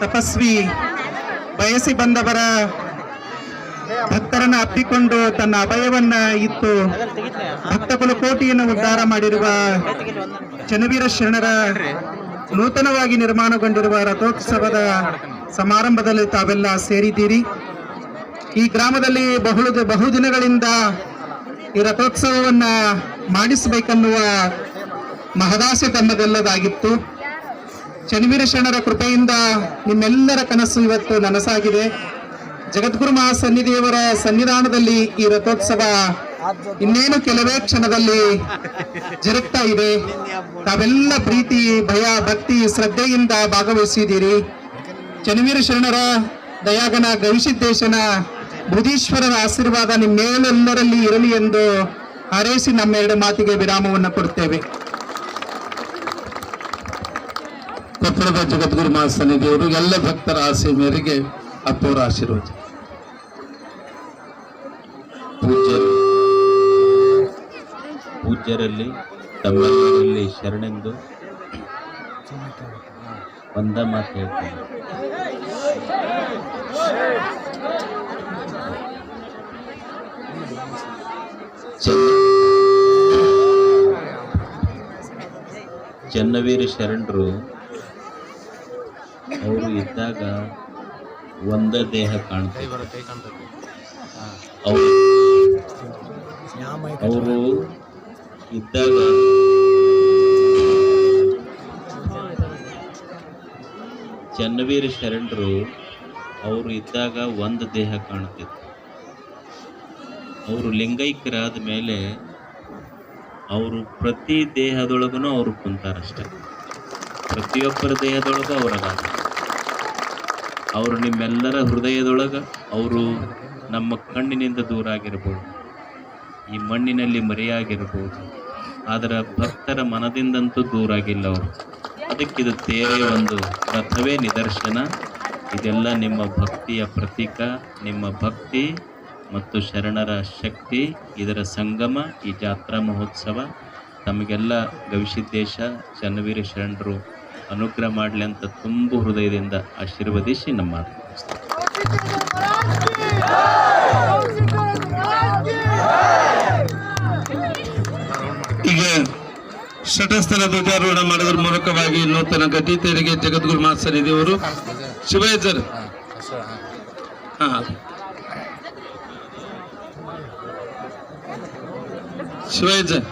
ತಪಸ್ವಿ ಬಯಸಿ ಬಂದವರ ಭಕ್ತರನ್ನ ಅಪ್ಪಿಕೊಂಡು ತನ್ನ ಅಭಯವನ್ನ ಇತ್ತು ಭಕ್ತ ಕುಲಕೋಟಿಯನ್ನು ಉದ್ಧಾರ ಮಾಡಿರುವ ಚನ್ನವೀರ ಶರಣರ ನೂತನವಾಗಿ ನಿರ್ಮಾಣಗೊಂಡಿರುವ ರಥೋತ್ಸವದ ಸಮಾರಂಭದಲ್ಲಿ ತಾವೆಲ್ಲ ಸೇರಿದ್ದೀರಿ. ಈ ಗ್ರಾಮದಲ್ಲಿ ಬಹು ಬಹುದಿನಗಳಿಂದ ಈ ರಥೋತ್ಸವವನ್ನ ಮಾಡಿಸಬೇಕೆನ್ನುವ ಮಹದಾಸೆ ತಮ್ಮದೆಲ್ಲದಾಗಿತ್ತು. ಚನ್ನವೀರ ಶರಣರ ಕೃಪೆಯಿಂದ ನಿಮ್ಮೆಲ್ಲರ ಕನಸು ಇವತ್ತು ನನಸಾಗಿದೆ. ಜಗದ್ಗುರು ಮಹಾಸನ್ನಿಧಿಯವರ ಸನ್ನಿಧಾನದಲ್ಲಿ ಈ ರಥೋತ್ಸವ ಇನ್ನೇನು ಕೆಲವೇ ಕ್ಷಣದಲ್ಲಿ ಜರುಗ್ತಾ ಇದೆ. ತಾವೆಲ್ಲ ಪ್ರೀತಿ, ಭಯ, ಭಕ್ತಿ, ಶ್ರದ್ಧೆಯಿಂದ ಭಾಗವಹಿಸಿದ್ದೀರಿ. ಚನ್ನವೀರ ಶರಣರ ದಯಾಗನ ಗವಿಸಿದ್ದೇಶನ ಬುಧೀಶ್ವರರ ಆಶೀರ್ವಾದ ನಿಮ್ಮೇಲೆಲ್ಲರಲ್ಲಿ ಇರಲಿ ಎಂದು ಹಾರೈಸಿ ನಮ್ಮೆರಡು ಮಾತಿಗೆ ವಿರಾಮವನ್ನು ಕೊಡುತ್ತೇವೆ. ಕೊಪ್ಪಳದ ಜಗದ್ಗುರು ಮಹಾಸನ್ನಿಧಿಯವರು ಎಲ್ಲ ಭಕ್ತರ ಆಸೆ ಮೇರೆಗೆ ಅಪ್ಪವರ ಆಶೀರ್ವಾದ. ಪೂಜ್ಯರು, ಪೂಜ್ಯರಲ್ಲಿ ತಮ್ಮೆಲ್ಲರಲ್ಲಿ ಶರಣೆಂದು ಒಂದ ಮಾತು ಹೇಳ್ತೀನಿ. ಚನ್ನವೀರ ಶರಣರು ಅವರು ಇದ್ದಾಗ ಒಂದ ದೇಹ ಕಾಣ್ತದೆ ಅವರು ಅವರು ಇದ್ದಾಗ ಚನ್ನವೀರ ಶರಣರು ಅವರು ಇದ್ದಾಗ ಒಂದು ದೇಹ ಕಾಣ್ತಿತ್ತು. ಅವರು ಲಿಂಗೈಕ್ಯರಾದ ಮೇಲೆ ಅವರು ಪ್ರತಿ ದೇಹದೊಳಗೂ ಅವರು ಕುಂತಾರಷ್ಟೇ. ಪ್ರತಿಯೊಬ್ಬರ ದೇಹದೊಳಗೂ ಅವರಲ್ಲ ಅವರು ನಿಮ್ಮೆಲ್ಲರ ಹೃದಯದೊಳಗೆ ಅವರು ನಮ್ಮ ಕಣ್ಣಿನಿಂದ ದೂರ ಆಗಿರ್ಬೋದು ಈ ಮಣ್ಣಿನಲ್ಲಿ ಮರೆಯಾಗಿರ್ಬೋದು. ಆದರೆ ಭಕ್ತರ ಮನದಿಂದಂತೂ ದೂರ ಆಗಿಲ್ಲ ಅವರು ಅದಕ್ಕಿದು ತೇರೇ ಒಂದು ರಥವೇ ನಿದರ್ಶನ. ಇದೆಲ್ಲ ನಿಮ್ಮ ಭಕ್ತಿಯ ಪ್ರತೀಕ, ನಿಮ್ಮ ಭಕ್ತಿ ಮತ್ತು ಶರಣರ ಶಕ್ತಿ, ಇದರ ಸಂಗಮ ಈ ಜಾತ್ರಾ ಮಹೋತ್ಸವ. ತಮಗೆಲ್ಲ ಗವಿಸಿದ್ದೇಶ, ಚನ್ನವೀರ ಶರಣರು ಅನುಗ್ರಹ ಮಾಡಲಿ ಅಂತ ತುಂಬು ಹೃದಯದಿಂದ ಆಶೀರ್ವದಿಸಿ ನಮ್ಮ. ಈಗ ಷಟಸ್ಥಲ ಧ್ವಜಾರೋಹಣ ಮಾಡೋದ್ರ ಮೂಲಕವಾಗಿ ನೂತನ ಗತಿ ತೆರಿಗೆ ಜಗದ್ಗುರು ಮಹಾಸನ್ನಿಧಿಯವರು ಶಿವಯಜರ್ ಹಾಂ. ಶಿವಯಜರ್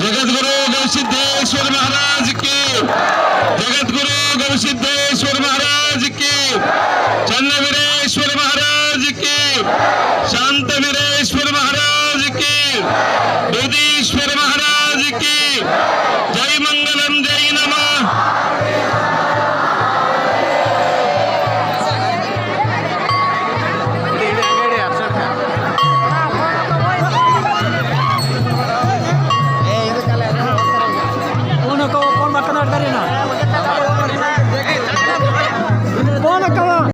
जगतगुरु गौसिद्धेश्वर महाराज की जगतगुरु गौसिद्धेश्वर महाराज की चन्न वीरेश्वर महाराज की शांत वीरेश्वर महाराज की दुधीश्वर महाराज की जय मंगलम जय नमः